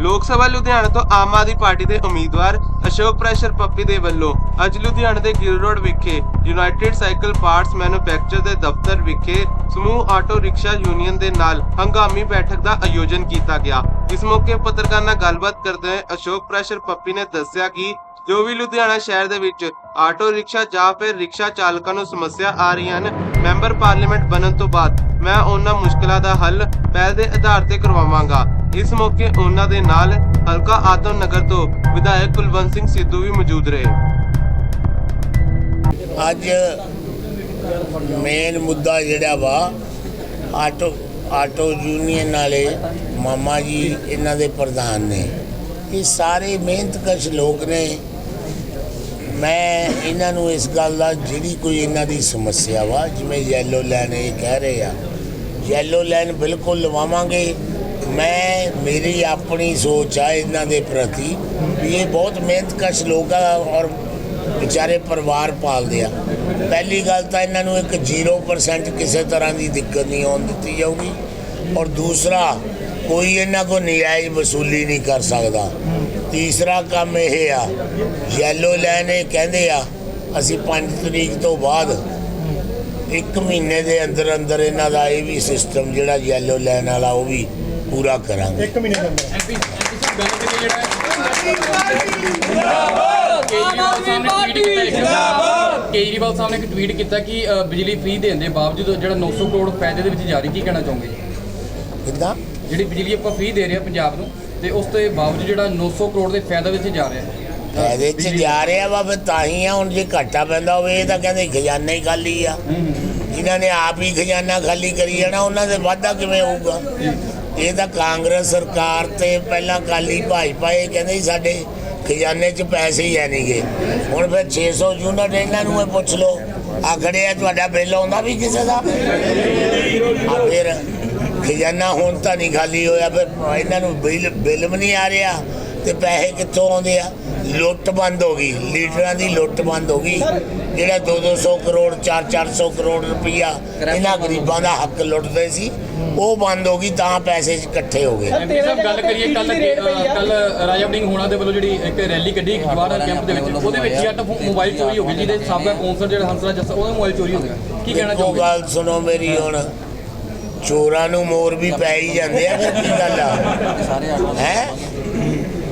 ਲੋਕ ਸਭਾ ਲੁਧਿਆਣਾ ਤੋਂ ਆਮ ਆਦਮੀ ਪਾਰਟੀ ਦੇ ਉਮੀਦਵਾਰ ਅਸ਼ੋਕ ਪ੍ਰੈਸ਼ਰ ਪੱਪੀ ਦੇ ਵੱਲੋਂ ਅੱਜ ਲੁਧਿਆਣਾ ਦੇ ਗਿੱਲ ਰੋਡ ਵਿਖੇ ਯੂਨਾਈਟਿਡ ਸਾਈਕਲ ਪਾਰਟਸ ਮੈਨੂਫੈਕਚਰ ਦੇ ਦਫ਼ਤਰ ਵਿਖੇ ਸਮੂਹ ਆਟੋ ਰਿਕਸ਼ਾ ਯੂਨੀਅਨ ਦੇ ਨਾਲ ਹੰਗਾਮੀ ਬੈਠਕ ਦਾ ਆਯੋਜਨ ਕੀਤਾ ਗਿਆ। ਇਸ ਮੌਕੇ ਪੱਤਰਕਾਰ ਨਾਲ ਗੱਲਬਾਤ ਕਰਦੇ ਹੋਏ ਅਸ਼ੋਕ ਪ੍ਰੈਸ਼ਰ ਪੱਪੀ ਨੇ ਦੱਸਿਆ ਕਿ ਜੋ ਵੀ ਲੁਧਿਆਣਾ ਸ਼ਹਿਰ ਦੇ ਵਿੱਚ ਆਟੋ ਰਿਕਸ਼ਾ ਜਾਂ ਫਿਰ ਰਿਕਸ਼ਾ ਚਾਲਕਾਂ ਨੂੰ ਸਮੱਸਿਆ ਆ ਰਹੀਆਂ ਹਨ, ਮੈਂਬਰ ਪਾਰਲੀਮੈਂਟ ਬਣਨ ਤੋਂ ਬਾਅਦ ਮੈਂ ਉਹਨਾਂ ਮੁਸ਼ਕਲਾਂ ਦਾ ਹੱਲ ਪਹਿਲ ਦੇ ਆਧਾਰ ਤੇ ਕਰਵਾਵਾਂਗਾ। ਇਸ ਮੌਕੇ ਉਹਨਾਂ ਦੇ ਨਾਲ ਹਲਕਾ ਆਤਮ ਨਗਰ ਤੋਂ ਵਿਧਾਇਕ ਕੁਲਵੰਤ ਸਿੰਘ ਸਿੱਧੂ ਵੀ ਮੌਜੂਦ ਰਹੇ। ਅੱਜ ਮੇਨ ਮੁੱਦਾ ਜਿਹੜਾ ਵਾ, ਆਟੋ ਆਟੋ ਯੂਨੀਅਨ ਵਾਲੇ ਮਾਮਾ ਜੀ, ਇਹਨਾਂ ਦੇ ਪ੍ਰਧਾਨ ਨੇ। ਇਹ ਸਾਰੇ ਮਿਹਨਤਕਸ਼ ਲੋਕ ਨੇ। ਮੈਂ ਇਹਨਾਂ ਨੂੰ ਇਸ ਗੱਲ ਦਾ ਜਿਹੜੀ ਕੋਈ ਇਹਨਾਂ ਦੀ ਸਮੱਸਿਆ ਵਾ, ਜਿਵੇਂ ਯੈਲੋ ਲਾਈਨ ਇਹ ਕਹਿ ਰਹੇ ਆ ਯੈਲੋ ਲਾਈਨ ਬਿਲਕੁਲ ਲਵਾਵਾਂਗੇ। ਮੈਂ, ਮੇਰੀ ਆਪਣੀ ਸੋਚ ਆ ਇਹਨਾਂ ਦੇ ਪ੍ਰਤੀ ਵੀ ਇਹ ਬਹੁਤ ਮਿਹਨਤਕਸ਼ ਲੋਕ ਆ ਔਰ ਵਿਚਾਰੇ ਪਰਿਵਾਰ ਪਾਲਦੇ ਆ। ਪਹਿਲੀ ਗੱਲ ਤਾਂ ਇਹਨਾਂ ਨੂੰ ਇੱਕ 0% ਕਿਸੇ ਤਰ੍ਹਾਂ ਦੀ ਦਿੱਕਤ ਨਹੀਂ ਆਉਣ ਦਿੱਤੀ ਜਾਊਗੀ ਔਰ ਦੂਸਰਾ, ਕੋਈ ਇਹਨਾਂ ਕੋ ਨਜਾਇਜ਼ ਵਸੂਲੀ ਨਹੀਂ ਕਰ ਸਕਦਾ। ਤੀਸਰਾ ਕੰਮ ਇਹ ਆ ਯੈਲੋ ਲਾਈਨ ਇਹ ਕਹਿੰਦੇ ਆ, ਅਸੀਂ 5 ਤਰੀਕ ਤੋਂ ਬਾਅਦ ਇੱਕ ਮਹੀਨੇ ਦੇ ਅੰਦਰ ਅੰਦਰ ਇਹਨਾਂ ਦਾ ਇਹ ਵੀ ਸਿਸਟਮ ਜਿਹੜਾ ਯੈਲੋ ਲਾਈਨ ਵਾਲਾ ਉਹ ਵੀ ਪੂਰਾ ਕਰਾਂਗੇ। ਇੱਕ ਮਹੀਨੇ ਦੇ ਅੰਦਰ। ਐਮਪੀ ਐਮਪੀ ਸਾਹਿਬ ਗੱਲ ਕਰੀਏ ਜਿਹੜਾ ਕੇਜਰੀਵਾਲ ਸਾਹਿਬ ਨੇ ਇੱਕ ਕੇਜਰੀਵਾਲ ਸਾਹਿਬ ਨੇ ਇੱਕ ਟਵੀਟ ਕੀਤਾ ਕਿ ਬਿਜਲੀ ਫ੍ਰੀ ਦੇਣ ਦੇ ਬਾਵਜੂਦ ਜਿਹੜਾ 900 ਕਰੋੜ ਫਾਇਦੇ ਦੇ ਵਿੱਚ ਜਾ ਰਹੀ ਕੀ ਕਹਿਣਾ ਚਾਹੋਗੇ? ਕਿੱਦਾਂ? ਜਿਹੜੀ ਬਿਜਲੀ ਆਪਾਂ ਫ੍ਰੀ ਦੇ ਰਹੇ ਹਾਂ ਪੰਜਾਬ ਨੂੰ ਤੇ ਉਸ ਦੇ ਬਾਵਜੂਦ ਜਿਹੜਾ 900 ਕਰੋੜ ਦੇ ਫਾਇਦੇ ਵਿੱਚ ਜਾ ਰਿਹਾ। ਹੈ ਇਹਦੇ ਜਾ ਰਿਹਾ ਵਾ, ਫਿਰ ਤਾਂ ਹੀ ਆ, ਹੁਣ ਜੇ ਘਾਟਾ ਪੈਂਦਾ ਹੋਵੇ, ਇਹ ਤਾਂ ਕਹਿੰਦੇ ਖਜ਼ਾਨਾ ਹੀ ਖਾਲੀ ਆ। ਜਿਨ੍ਹਾਂ ਨੇ ਆਪ ਹੀ ਖਜ਼ਾਨਾ ਖਾਲੀ ਕਰੀ ਜਾਣਾ, ਉਹਨਾਂ ਦੇ ਵਾਧਾ ਕਿਵੇਂ ਹੋਊਗਾ? ਇਹ ਤਾਂ ਕਾਂਗਰਸ ਸਰਕਾਰ ਤੇ ਪਹਿਲਾਂ ਕਾਲੀ ਭਾਜਪਾ, ਇਹ ਕਹਿੰਦੇ ਸੀ ਸਾਡੇ ਖਜ਼ਾਨੇ 'ਚ ਪੈਸੇ ਹੀ ਹੈ ਨਹੀਂਗੇ ਹੁਣ ਫਿਰ 600 ਯੂਨਿਟ ਇਹਨਾਂ ਨੂੰ ਇਹ ਪੁੱਛ ਲਓ ਆ ਖੜੇ ਆ ਤੁਹਾਡਾ ਬਿੱਲ ਆਉਂਦਾ ਵੀ ਕਿਸੇ ਦਾ? ਆ ਫਿਰ ਖਜ਼ਾਨਾ ਹੁਣ ਤਾਂ ਨਹੀਂ ਖਾਲੀ ਹੋਇਆ, ਫਿਰ ਇਹਨਾਂ ਨੂੰ ਬਿੱਲ ਬਿੱਲ ਵੀ ਨਹੀਂ ਆ ਰਿਹਾ, ਤੇ ਪੈਸੇ ਕਿੱਥੋਂ ਆਉਂਦੇ ਆ? ਲੁੱਟ ਬੰਦ ਹੋ ਗਈ ਲੀਡਰਾਂ ਦੀ ਲੁੱਟ ਬੰਦ ਹੋ ਗਈ ਜਿਹੜਾ 2-200 ਕਰੋੜ 4-400 ਕਰੋੜ ਰੁਪਈਆ ਇਹਨਾਂ ਗਰੀਬਾਂ ਦਾ ਹੱਕ ਲੁੱਟਦੇ ਸੀ ਉਹ ਬੰਦ ਹੋ ਗਈ ਤਾਂ ਪੈਸੇ ਇਕੱਠੇ ਹੋ ਗਏ। ਐਮਪੀ ਸਾਹਿਬ ਗੱਲ ਕਰੀਏ ਕੱਲ ਕੱਲ ਰਾਜਾ ਵੜਿੰਗ ਹੋਣਾ ਦੇ ਵੱਲੋਂ ਜਿਹੜੀ ਇੱਕ ਰੈਲੀ ਕੱਢੀ ਜਵਾਹਰ ਕੈਂਪ ਦੇ ਵਿੱਚ ਉਹਦੇ ਵਿੱਚ ਜੱਟ ਮੋਬਾਈਲ ਚੋਰੀ ਹੋ ਗਈ ਜਿਹਦੇ ਸਾਬਕਾ ਕੌਂਸਲਰ ਜਿਹੜਾ ਹੰਸਰਾਜ ਜੱਸਾ ਉਹਦਾ ਮੋਬਾਈਲ ਚੋਰੀ ਹੋ ਗਿਆ। ਕੀ ਕਹਿਣਾ ਚਾਹੋਗੇ? ਗੱਲ ਸੁਣੋ ਮੇਰੀ ਹੁਣ। ਚੋਰਾਂ ਨੂੰ ਮੋਰ ਵੀ ਪੈ ਹੀ ਜਾਂਦੇ ਆ ਕੀ ਗੱਲ ਆ? ਹੈ?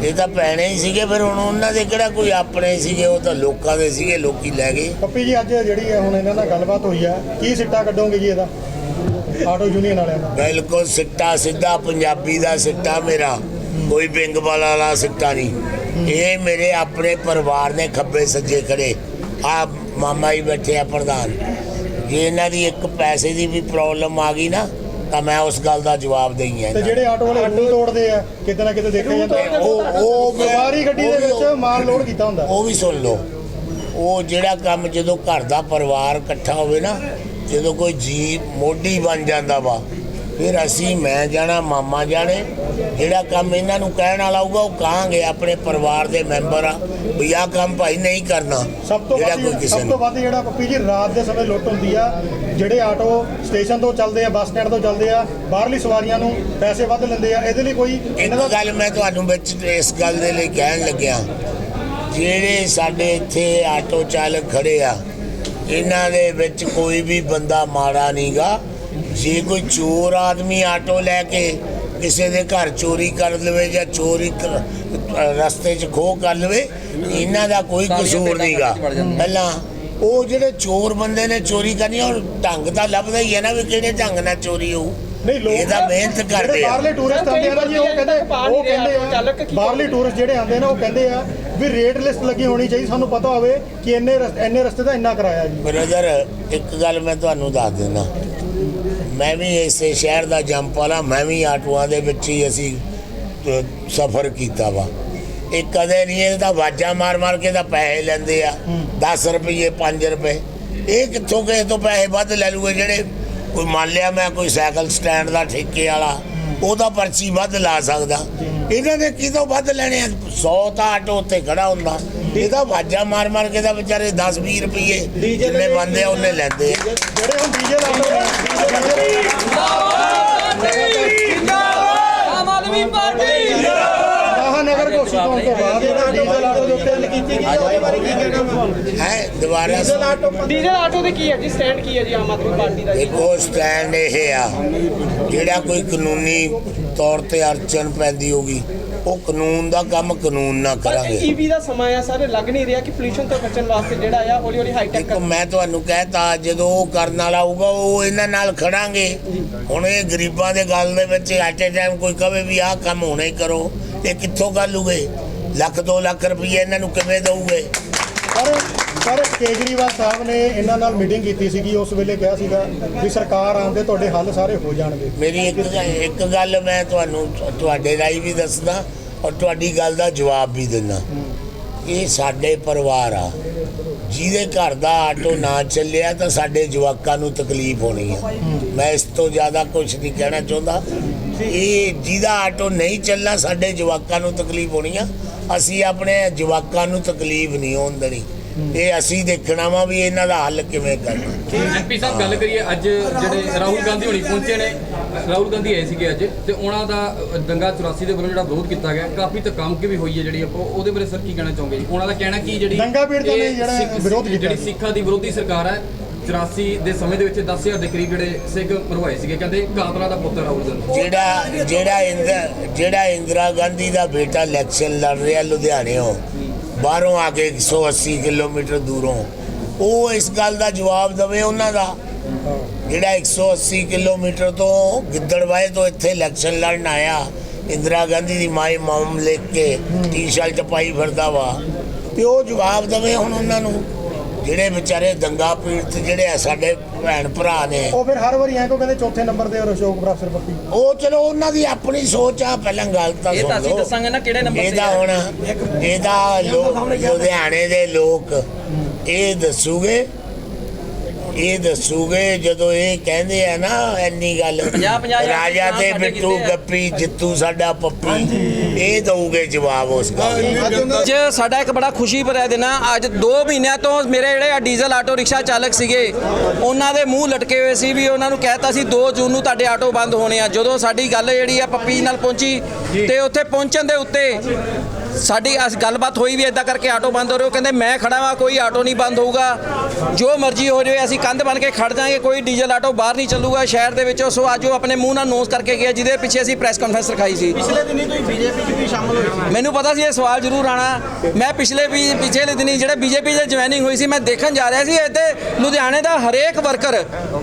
ਇਹ ਤਾਂ ਪੈਣੇ ਹੀ ਸੀਗੇ ਫਿਰ ਹੁਣ ਉਹਨਾਂ ਦੇ ਕਿਹੜਾ ਕੋਈ ਆਪਣੇ ਸੀਗੇ? ਉਹ ਤਾਂ ਲੋਕਾਂ ਦੇ ਸੀਗੇ ਲੋਕੀ ਲੈ ਗਏ। ਪੱਪੀ ਜੀ ਅੱਜ ਜਿਹੜੀ ਹੈ ਹੁਣ ਇਹਨਾਂ ਨਾਲ ਗੱਲਬਾਤ ਹੋਈ ਆ ਕੀ ਸਿੱਟਾ ਕੱਢੋਗੇ ਜੀ ਇਹਦਾ? ਆਟੋ ਯੂਨੀਅਨ ਵਾਲਿਆਂ ਦਾ। ਬਿਲਕੁਲ ਸਿੱਟਾ ਸਿੱਧਾ ਪੰਜਾਬੀ ਦਾ ਸਿੱਟਾ ਮੇਰਾ। ਕੋਈ ਬਿੰਗਵਾਲ ਵਾਲਾ ਸਿੱਟਾ ਨਹੀਂ। ਇਹ ਮੇਰੇ ਆਪਣੇ ਪਰਿਵਾਰ ਨੇ ਖੱਬੇ ਸੱਜੇ ਖੜੇ। ਆ ਮਾਮਾ ਜੀ ਬੈਠੇ ਆ ਪ੍ਰਧਾਨ। ਜੇ ਇਹਨਾਂ ਦੀ ਇੱਕ ਪੈਸੇ ਦੀ ਵੀ ਪ੍ਰੋਬਲਮ ਆ ਗਈ ਨਾ ਤਾਂ ਮੈਂ ਉਸ ਗੱਲ ਦਾ ਜਵਾਬ ਦੇਈ ਆ ਤੇ ਜਿਹੜੇ ਆਟੋ ਵਾਲੇ ਰੂਲ ਤੋੜਦੇ ਆ ਕਿਤੇ ਨਾ ਕਿਤੇ ਦੇਖਿਆ ਜਾਂਦਾ। ਉਹ ਉਹ ਮੈਂ- ਸਵਾਰੀ ਗੱਡੀ ਦੇ ਵਿੱਚ ਮਾਲ ਲੋਡ ਕੀਤਾ ਹੁੰਦਾ। ਉਹ ਵੀ ਸੁਣ ਲਓ। ਉਹ ਜਿਹੜਾ ਕੰਮ ਜਦੋਂ ਘਰ ਦਾ ਪਰਿਵਾਰ ਇਕੱਠਾ ਹੋਵੇ ਨਾ ਜਦੋਂ ਕੋਈ ਜੀ ਮੋਢੀ ਬਣ ਜਾਂਦਾ ਵਾ ਫਿਰ ਅਸੀਂ ਮੈਂ ਜਾਣਾ ਮਾਮਾ ਜਾਣੇ। ਜਿਹੜਾ ਕੰਮ ਇਹਨਾਂ ਨੂੰ ਕਹਿਣ ਵਾਲਾ ਹੋਊਗਾ ਉਹ ਕਹਾਂਗੇ ਆਪਣੇ ਪਰਿਵਾਰ ਦੇ ਮੈਂਬਰ ਆ ਵੀ ਆਹ ਕੰਮ ਭਾਈ ਨਹੀਂ ਕਰਨਾ ਸਭ ਤੋਂ ਜਿਹੜਾ ਕੋਈ ਵੱਧ ਕਿਸੇ ਸਭ ਤੋਂ ਨੂੰ ਵੱਧ ਜਿਹੜਾ ਪੱਪੀ ਜੀ ਰਾਤ ਦੇ ਸਮੇਂ ਲੁੱਟ ਹੁੰਦੀ ਆ ਜਿਹੜੇ ਆਟੋ ਸਟੇਸ਼ਨ ਤੋਂ ਚੱਲਦੇ ਆ ਬੱਸ ਸਟੈਂਡ ਤੋਂ ਚੱਲਦੇ ਆ ਬਾਹਰਲੀ ਸਵਾਰੀਆਂ ਨੂੰ ਪੈਸੇ ਵੱਧ ਲੈਂਦੇ ਆ ਇਹਦੇ ਲਈ ਕੋਈ ਇੱਕ ਇਹਨਾਂ ਦਾ ਗੱਲ ਮੈਂ ਤੁਹਾਨੂੰ ਵਿੱਚ ਇਸ ਗੱਲ ਦੇ ਲਈ ਕਹਿਣ ਲੱਗਿਆ ਜਿਹੜੇ ਸਾਡੇ ਇੱਥੇ ਆਟੋ ਚਾਲਕ ਖੜੇ ਆ ਇਹਨਾਂ ਦੇ ਵਿੱਚ ਕੋਈ ਵੀ ਬੰਦਾ ਮਾੜਾ ਨਹੀਂਗਾ ਜੇ ਕੋਈ ਚੋਰ ਆਦਮੀ ਆਟੋ ਲੈ ਕੇ ਕਿਸੇ ਦੇ ਘਰ ਚੋਰੀ ਕਰ ਲਵੇ ਜਾਂ ਚੋਰੀ ਰਸਤੇ 'ਚ ਖੋਹ ਕਰ ਲਵੇ ਇਹਨਾਂ ਦਾ ਕੋਈ ਕਸੂਰ ਨਹੀਂਗਾ। ਪਹਿਲਾਂ ਉਹ ਜਿਹੜੇ ਚੋਰ ਬੰਦੇ ਨੇ ਚੋਰੀ ਕਰਨੀ ਉਹ ਢੰਗ ਤਾਂ ਲੱਭਦਾ ਹੀ ਹੈ ਨਾ ਵੀ ਕਿਹੜੇ ਢੰਗ ਨਾਲ ਚੋਰੀ ਹੋਊ। ਨਹੀਂ ਲੋਕ ਇਹਦਾ ਮਿਹਨਤ ਕਰਦੇ ਆ। ਬਾਹਰਲੇ ਟੂਰਿਸਟ ਆਉਂਦੇ ਆ ਜੀ ਉਹ ਕਹਿੰਦੇ ਉਹ ਕਹਿੰਦੇ ਆ ਬਾਹਰਲੇ ਟੂਰਿਸਟ ਜਿਹੜੇ ਆਉਂਦੇ ਨੇ ਉਹ ਕਹਿੰਦੇ ਆ ਵੀ ਰੇਟ ਲਿਸਟ ਲੱਗੀ ਹੋਣੀ ਚਾਹੀਦੀ ਸਾਨੂੰ ਪਤਾ ਹੋਵੇ ਕਿ ਇੰਨੇ ਇੰਨੇ ਰਸਤੇ ਦਾ ਇੰਨਾ ਕਿਰਾਇਆ ਜੀ। ਬ੍ਰਦਰ ਇੱਕ ਗੱਲ ਮੈਂ ਤੁਹਾਨੂੰ ਦੱਸ ਦਿੰਦਾ ਮੈਂ ਵੀ ਇਸੇ ਸ਼ਹਿਰ ਦਾ ਜੰਪ ਵਾਲਾ ਮੈਂ ਵੀ ਆਟੋਆਂ ਦੇ ਵਿੱਚ ਹੀ ਅਸੀਂ ਸਫ਼ਰ ਕੀਤਾ ਵਾ। ਇਹ ਕਦੇ ਨਹੀਂ ਇਹ ਤਾਂ ਵਾਜਾਂ ਮਾਰ ਮਾਰ ਕੇ ਤਾਂ ਪੈਸੇ ਲੈਂਦੇ ਆ। 10 ਰੁਪਏ 5 ਰੁਪਏ। ਇਹ ਕਿੱਥੋਂ ਕਿਸੇ ਤੋਂ ਪੈਸੇ ਵੱਧ ਲੈ ਲੂਗੇ ਜਿਹੜੇ ਕੋਈ ਮੰਨ ਲਿਆ ਮੈਂ ਕੋਈ ਸਾਈਕਲ ਸਟੈਂਡ ਦਾ ਠੇਕੇ ਵਾਲਾ ਉਹਦਾ ਪਰਚੀ ਵੱਧ ਲਾ ਸਕਦਾ। ਇਹਨਾਂ ਨੇ ਕਿਤੋਂ ਵੱਧ ਲੈਣੇ ਆ? 100 ਤਾਂ ਆਟੋ ਉੱਤੇ ਖੜਾ ਹੁੰਦਾ। ਇਹਦਾ ਵਾਜਾਂ ਮਾਰ ਮਾਰ ਕੇ ਤਾਂ ਵਿਚਾਰੇ 10 20 ਰੁਪਏ ਜਿੰਨੇ ਬੰਦੇ ਆ ਉਹਨੇ ਲੈਂਦੇ ਆ। ਜਿਹੜੇ ਹੁਣ ਡੀਜ਼ਲ ਆਟੋ ਨੇ ਆਮ ਆਦਮੀ ਪਾਰਟੀ ਮਹਾਨਗਰ ਘੋਸ਼ਿਤ ਹੋਣ ਤੋਂ ਬਾਅਦ ਜਿਹੜਾ ਡੀਜ਼ਲ ਆਟੋ ਦੇ ਉੱਤੇ ਕੀਤੀ ਗਈ ਹੈ ਉਹਦੇ ਬਾਰੇ ਕੀ ਕਹਿਣਾ ਹੈ ਦੁਬਾਰਾ ਡੀਜ਼ਲ ਆਟੋ ਦੇ ਕੀ ਹੈ ਜੀ? ਸਟੈਂਡ ਕੀ ਹੈ ਜੀ ਆਮ ਆਦਮੀ ਪਾਰਟੀ ਦਾ ਦੇਖੋ ਸਟੈਂਡ ਇਹ ਆ। ਜਿਹੜਾ ਕੋਈ ਕਾਨੂੰਨੀ ਤੌਰ ਤੇ ਅੜਚਨ ਪੈਂਦੀ ਹੋਗੀ ਉਹ ਕਾਨੂੰਨ ਦਾ ਕੰਮ ਕਾਨੂੰਨ ਨਾਲ ਕਰਾਂਗੇ। ਈਵੀ ਦਾ ਸਮਾਂ ਆ ਸਰ ਲੱਗ ਨਹੀਂ ਰਿਹਾ ਕਿ ਪੋਲੂਸ਼ਨ ਤੋਂ ਬਚਣ ਵਾਸਤੇ ਜਿਹੜਾ ਆ ਹੌਲੀ ਹੌਲੀ ਹਾਈਟੈਕ ਇੱਕ ਮੈਂ ਤੁਹਾਨੂੰ ਕਹਿਤਾ ਜਦੋਂ ਉਹ ਕਰਨ ਵਾਲਾ ਆਊਗਾ ਉਹ ਇਹਨਾਂ ਨਾਲ ਖੜਾਂਗੇ। ਹੁਣ ਇਹ ਗਰੀਬਾਂ ਦੇ ਗੱਲ ਦੇ ਵਿੱਚ ਐਟ ਟਾਈਮ ਕੋਈ ਕਵੇ ਵੀ ਆਹ ਕੰਮ ਹੁਣੇ ਹੀ ਕਰੋ ਇਹ ਕਿੱਥੋਂ ਕਰ ਲੂਗੇ ਲੱਖ 2 ਲੱਖ ਰੁਪਏ ਇਹਨਾਂ ਨੂੰ ਕਿਵੇਂ ਦਊਗੇ? ਪਰ ਪਰ ਕੇਜਰੀਵਾਲ ਸਾਹਿਬ ਨੇ ਇਹਨਾਂ ਨਾਲ ਮੀਟਿੰਗ ਕੀਤੀ ਸੀਗੀ, ਉਸ ਵੇਲੇ ਕਿਹਾ ਸੀਗਾ ਵੀ ਸਰਕਾਰ ਆਉਂਦੇ ਤੁਹਾਡੇ ਹੱਲ ਸਾਰੇ ਹੋ ਜਾਣਗੇ। ਮੇਰੀ ਇੱਕ ਇੱਕ ਗੱਲ ਮੈਂ ਤੁਹਾਨੂੰ ਤੁਹਾਡੇ ਰਾਹੀਂ ਵੀ ਦੱਸਦਾ ਔਰ ਤੁਹਾਡੀ ਗੱਲ ਦਾ ਜਵਾਬ ਵੀ ਦਿੰਦਾ। ਇਹ ਸਾਡੇ ਪਰਿਵਾਰ ਆ। ਜਿਹਦੇ ਘਰ ਦਾ ਆਟੋ ਨਾ ਚੱਲਿਆ ਤਾਂ ਸਾਡੇ ਜਵਾਕਾਂ ਨੂੰ ਤਕਲੀਫ ਹੋਣੀ ਆ। ਮੈਂ ਇਸ ਤੋਂ ਜ਼ਿਆਦਾ ਕੁਝ ਨਹੀਂ ਕਹਿਣਾ ਚਾਹੁੰਦਾ। ਇਹ ਜਿਹਦਾ ਆਟੋ ਨਹੀਂ ਚੱਲਣਾ, ਸਾਡੇ ਜਵਾਕਾਂ ਨੂੰ ਤਕਲੀਫ ਹੋਣੀ ਆ। ਅਸੀਂ ਆਪਣੇ ਜਵਾਕਾਂ ਨੂੰ ਤਕਲੀਫ ਨਹੀਂ ਹੋਣ ਦੇਣੀ। ਇਹ ਅਸੀਂ ਦੇਖਣਾ ਵਾ ਵੀ ਇਹਨਾਂ ਦਾ ਹੱਲ ਕਿਵੇਂ ਕਰਨਾ। ਐਮਪੀ ਸਾਹਿਬ ਗੱਲ ਕਰੀਏ ਅੱਜ ਜਿਹੜੇ ਰਾਹੁਲ ਗਾਂਧੀ ਹੋਣੀ ਪਹੁੰਚੇ ਨੇ ਰਾਹੁਲ ਗਾਂਧੀ ਆਏ ਸੀਗੇ ਅੱਜ ਤੇ ਉਹਨਾਂ ਦਾ ਦੰਗਾ 84 ਦੇ ਵੱਲੋਂ ਜਿਹੜਾ ਵਿਰੋਧ ਕੀਤਾ ਗਿਆ ਕਾਫੀ ਧੱਕਾਮੁੱਕੀ ਵੀ ਹੋਈ ਹੈ ਜਿਹੜੀ ਆਪਾਂ ਉਹਦੇ ਬਾਰੇ ਸਰ ਕੀ ਕਹਿਣਾ ਚਾਹੋਗੇ ਜੀ? ਉਹਨਾਂ ਦਾ ਕਹਿਣਾ ਕੀ ਜਿਹੜੀ ਦੰਗਾ ਪੀੜਤਾਂ ਨੇ ਜਿਹੜਾ ਸਿੱਖ- ਵਿਰੋਧ ਕੀਤਾ। ਜਿਹੜੀ ਸਿੱਖਾਂ ਦੀ ਵਿਰੋਧੀ ਸਰਕਾਰ ਹੈ 84 ਦੇ ਸਮੇਂ ਦੇ ਵਿੱਚ 10000 ਦੇ ਕਰੀਬ ਜਿਹੜੇ ਸਿੱਖ ਮਰਵਾਏ ਸੀਗੇ, ਕਹਿੰਦੇ ਕਾਤਲਾਂ ਦਾ ਪੁੱਤਰ ਰਾਹੁਲ ਗਾਂਧੀ ਜਿਹੜਾ ਜਿਹੜਾ ਇੰਦਰ, ਜਿਹੜਾ ਇੰਦਰਾ ਗਾਂਧੀ ਦਾ ਬੇਟਾ ਇਲੈਕਸ਼ਨ ਲੜ ਰਿਹਾ ਲੁਧਿਆਣਿਓਂ ਬਾਹਰੋਂ ਆ ਕੇ 180 ਕਿਲੋਮੀਟਰ ਦੂਰੋਂ, ਉਹ ਇਸ ਗੱਲ ਦਾ ਜਵਾਬ ਦਵੇ ਉਹਨਾਂ ਦਾ। ਜਿਹੜਾ 180 ਕਿਲੋਮੀਟਰ ਤੋਂ ਗਿੱਦੜਵਾਏ ਤੋਂ ਇੱਥੇ ਇਲੈਕਸ਼ਨ ਲੜਨ ਆਇਆ, ਇੰਦਰਾ ਗਾਂਧੀ ਦੀ ਮਾਈ ਮਮ ਲਿਖ ਕੇ, ਟੀ-ਸ਼ਰਟ ਪਾਈ ਫਿਰਦਾ ਵਾ, ਤੇ ਉਹ ਜਵਾਬ ਦਵੇ ਹੁਣ ਉਹਨਾਂ ਨੂੰ। ਜਿਹੜੇ ਵਿਚਾਰੇ ਦੰਗਾ ਪੀੜਤ ਜਿਹੜੇ ਆ ਸਾਡੇ ਭੈਣ ਭਰਾ ਨੇ ਉਹ ਫਿਰ ਹਰ ਵਾਰੀ ਐਂ ਕੋ ਕਹਿੰਦੇ ਚੌਥੇ ਨੰਬਰ ਤੇ ਔਰ ਅਸ਼ੋਕ ਪ੍ਰੋਫੈਸਰ ਪੱਪੀ ਉਹ ਚਲੋ ਉਹਨਾਂ ਦੀ ਆਪਣੀ ਸੋਚ ਆ ਪਹਿਲਾਂ ਗੱਲ ਤਾਂ ਇਹ ਸੁਣ ਤਾਂ ਅਸੀਂ ਲਓ। ਦੱਸਾਂਗੇ ਨਾ ਕਿਹੜੇ ਨੰਬਰ ਤੇ ਇਹਦਾ। ਹੁਣ ਇਹਦਾ ਲੋਕ ਲੁਧਿਆਣੇ ਦੇ ਲੋਕ ਇਹ ਦੱਸੂਗੇ ਇਹ ਦੱਸੂਗੇ ਜਦੋਂ ਇਹ ਕਹਿੰਦੇ ਆ ਨਾ ਇੰਨੀ ਗੱਲ ਪੰਜਾਹ- ਪੰਜਾਹ ਹਜ਼ਾਰ ਰਾਜਾ ਤੇ ਸਾਡੇ ਬਿੱਟੂ ਆ। ਗੱਪੀ ਜਿੱਤੂ ਸਾਡਾ ਪੱਪੀ। ਇਹ ਦਊਗੇ ਜਵਾਬ ਉਸ ਗੱਲ ਦਾ। ਅੱਜ ਸਾਡਾ ਇੱਕ ਬੜਾ ਖੁਸ਼ੀ ਭਰਿਆ ਦਿਨ ਆ। ਅੱਜ 2 ਮਹੀਨਿਆਂ ਤੋਂ ਮੇਰੇ ਜਿਹੜੇ ਆ ਡੀਜ਼ਲ ਆਟੋ ਰਿਕਸ਼ਾ ਚਾਲਕ ਸੀਗੇ ਉਹਨਾਂ ਦੇ ਮੂੰਹ ਲਟਕੇ ਹੋਏ ਸੀ ਵੀ ਉਹਨਾਂ ਨੂੰ ਕਹਿਤਾ ਸੀ 2 ਜੂਨ ਨੂੰ ਤੁਹਾਡੇ ਆਟੋ ਬੰਦ ਹੋਣੇ ਆ। ਜਦੋਂ ਸਾਡੀ ਗੱਲ ਜਿਹੜੀ ਆ ਪੱਪੀ ਨਾਲ ਪਹੁੰਚੀ ਤੇ ਉੱਥੇ ਪਹੁੰਚਣ ਦੇ ਉੱਤੇ ਸਾਡੀ ਅਸ ਗੱਲਬਾਤ ਹੋਈ ਵੀ ਇਦਾਂ ਕਰਕੇ ਆਟੋ ਬੰਦ ਹੋ ਰਹੇ ਹੋ। ਕਹਿੰਦੇ, ਮੈਂ ਖੜਾ ਵਾਂ, ਕੋਈ ਆਟੋ ਨਹੀਂ ਬੰਦ ਹੋਊਗਾ। ਜੋ ਮਰਜ਼ੀ ਹੋ ਜਾਵੇ, ਅਸੀਂ ਕੰਧ ਬਣ ਕੇ ਖੜ ਜਾਾਂਗੇ, ਕੋਈ ਡੀਜ਼ਲ ਆਟੋ ਬਾਹਰ ਨਹੀਂ ਚੱਲੂਗਾ ਸ਼ਹਿਰ ਦੇ ਵਿੱਚੋਂ। ਸੋ ਅੱਜ ਉਹ ਆਪਣੇ ਮੂੰਹ ਨਾਲ ਨੋਸ ਕਰਕੇ ਗਿਆ, ਜਿਹਦੇ ਪਿੱਛੇ ਅਸੀਂ ਪ੍ਰੈਸ ਕਾਨਫਰੰਸ ਰਖਾਈ ਸੀ। ਪਿਛਲੇ ਦਿਨੀ ਤੁਸੀਂ ਬੀਜੇਪੀ ਸੀ ਮੈਨੂੰ ਪਤਾ ਸੀ ਇਹ ਸਵਾਲ ਜ਼ਰੂਰ ਆਣਾ ਮੈਂ ਪਿਛਲੇ ਵੀ ਪਿਛਲੇ ਦਿਨੀ ਜਿਹੜੇ ਬੀਜੇਪੀ ਦੇ ਜੁਆਇਨਿੰਗ ਹੋਈ ਸੀ ਮੈਂ ਦੇਖਣ ਜਾ ਰਿਹਾ ਸੀ ਇੱਥੇ ਲੁਧਿਆਣੇ ਦਾ ਹਰੇਕ ਵਰਕਰ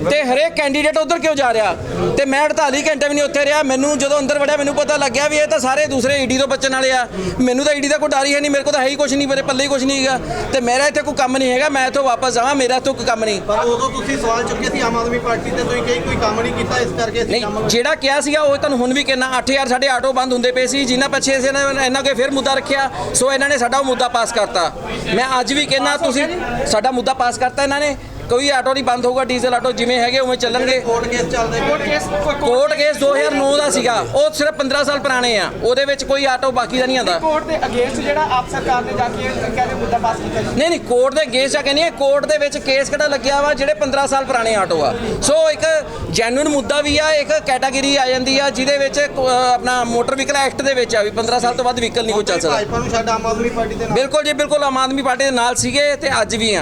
ਤੇ ਹਰੇਕ ਕੈਂਡੀਡੇਟ ਉਧਰ ਕਿਉਂ ਜਾ ਰਿਹਾ? ਤੇ ਮੈਂ 48 ਘੰਟੇ ਵੀ ਨਹੀਂ ਉੱਥੇ ਰਿਹਾ। ਮੈਨੂੰ ਜਦੋਂ ਅੰਦਰ ਵੜਿਆ ਮੈਨੂੰ ਪਤਾ ਲੱਗਿਆ ਵੀ ਇਹ ਤਾਂ ਸਾਰੇ ਦੂਸਰੇ ਈਡੀ ਤੋਂ ਬਚਣ ਵਾਲੇ ਆ। ਮੈਨੂੰ ਤਾਂ ਈਡੀ ਦਾ ਕੋਈ ਡਰ ਹੀ ਹੈ ਨਹੀਂ ਮੇਰੇ ਕੋਲ ਤਾਂ ਹੈ ਹੀ ਕੁਝ ਨਹੀਂ ਮੇਰੇ ਪੱਲੇ ਹੀ ਕੁਝ ਨਹੀਂ ਹੈਗਾ। ਤੇ ਮੇਰਾ ਇੱਥੇ ਕੋਈ ਕੰਮ ਨਹੀਂ ਹੈਗਾ ਮੈਂ ਇੱਥੋਂ ਵਾਪਸ ਜਾਵਾਂ ਮੇਰਾ ਇੱਥੋਂ ਕੋਈ ਕੰਮ ਨਹੀਂ। ਪਰ ਉਦੋਂ ਤੁਸੀਂ ਸਵਾਲ ਚੁੱਕੇ ਸੀ ਆਮ ਆਦਮੀ ਪਾਰਟੀ ਤੇ ਤੁਸੀਂ ਕਹੀ ਕੋਈ ਕੰਮ ਨਹੀਂ ਕੀਤਾ ਇਸ ਕਰਕੇ ਅਸੀਂ ਕੰਮ ਜਿਹੜਾ ਕਿਹਾ ਸੀਗਾ ਉਹ ਤੁਹਾਨੂੰ ਹੁਣ ਵੀ ਕਹਿਣਾ 8000 ਸਾਡੇ ਆਟੋ ਬੰਦ ਹੁੰਦੇ ਪਏ ਸੀ ਜਿਨ੍ਹਾਂ ਪਿੱਛੇ ਇਹਨਾਂ ਇਹਨਾਂ ਕੇ ਫਿਰ ਮੁੱਦਾ ਰੱਖਿਆ? ਸੋ ਇਹਨਾਂ ਨੇ ਸਾਡਾ ਉਹ ਮੁੱਦਾ ਪਾਸ ਕਰਤਾ। ਮੈਂ ਅੱਜ ਵੀ ਕਹਿੰਦਾ, ਤੁਸੀਂ ਸਾਡਾ ਮੁੱਦਾ ਪਾਸ ਕਰਤਾ ਇਹਨਾਂ ਨੇ। ਕੋਈ ਆਟੋ ਨਹੀਂ ਬੰਦ ਹੋਊਗਾ ਡੀਜ਼ਲ ਆਟੋ ਜਿਵੇਂ ਹੈਗੇ ਉਵੇਂ ਚੱਲਣਗੇ ਕੋਰਟ ਕੇਸ ਚੱਲਦੇ ਕੋਰਟ ਕੇਸ ਕੋਰਟ ਕੇਸ 2009 ਦਾ ਸੀਗਾ ਉਹ ਸਿਰਫ 15 ਸਾਲ ਪੁਰਾਣੇ ਆ ਉਹਦੇ ਵਿੱਚ ਕੋਈ ਆਟੋ ਬਾਕੀ ਦਾ ਨਹੀਂ ਆਂਦਾ ਕੋਰਟ ਦੇ ਅਗੇਂਸਟ ਜਿਹੜਾ ਆਪ ਸਰਕਾਰ ਨੇ ਜਾ ਕੇ ਕਹਿੰਦੇ ਮੁੱਦਾ ਪਾਸ ਕੀਤਾ ਨਹੀਂ ਨਹੀਂ ਕੋਰਟ ਦੇ ਕੇਸ ਆ ਕਹਿੰਦੀ ਹੈ ਕੋਰਟ ਦੇ ਵਿੱਚ ਕੇਸ ਕਿਹੜਾ ਲੱਗਿਆ ਵਾ ਜਿਹੜੇ 15 ਸਾਲ ਪੁਰਾਣੇ ਆਟੋ ਆ ਸੋ ਇੱਕ ਜੈਨੂਇਨ ਮੁੱਦਾ ਵੀ ਆ ਇੱਕ ਕੈਟਾਗਰੀ ਆ ਜਾਂਦੀ ਆ ਜਿਹਦੇ ਵਿੱਚ ਆਪਣਾ ਮੋਟਰ ਵਹੀਕਲ ਐਕਟ ਦੇ ਵਿੱਚ ਆ ਵੀ 15 ਸਾਲ ਤੋਂ ਵੱਧ ਵਹੀਕਲ ਨਹੀਂ ਕੋਈ ਚੱਲ ਸਕਦਾ ਭਾਜਪਾ ਨੂੰ ਛੱਡ ਆਮ ਆਦਮੀ ਪਾਰਟੀ ਦੇ ਨਾਲ ਬਿਲਕੁਲ ਜੀ ਬਿਲਕੁਲ ਆਮ ਆਦਮੀ ਪਾਰਟੀ ਦੇ ਨਾਲ ਸੀਗੇ ਤੇ ਅੱਜ ਵੀ ਆ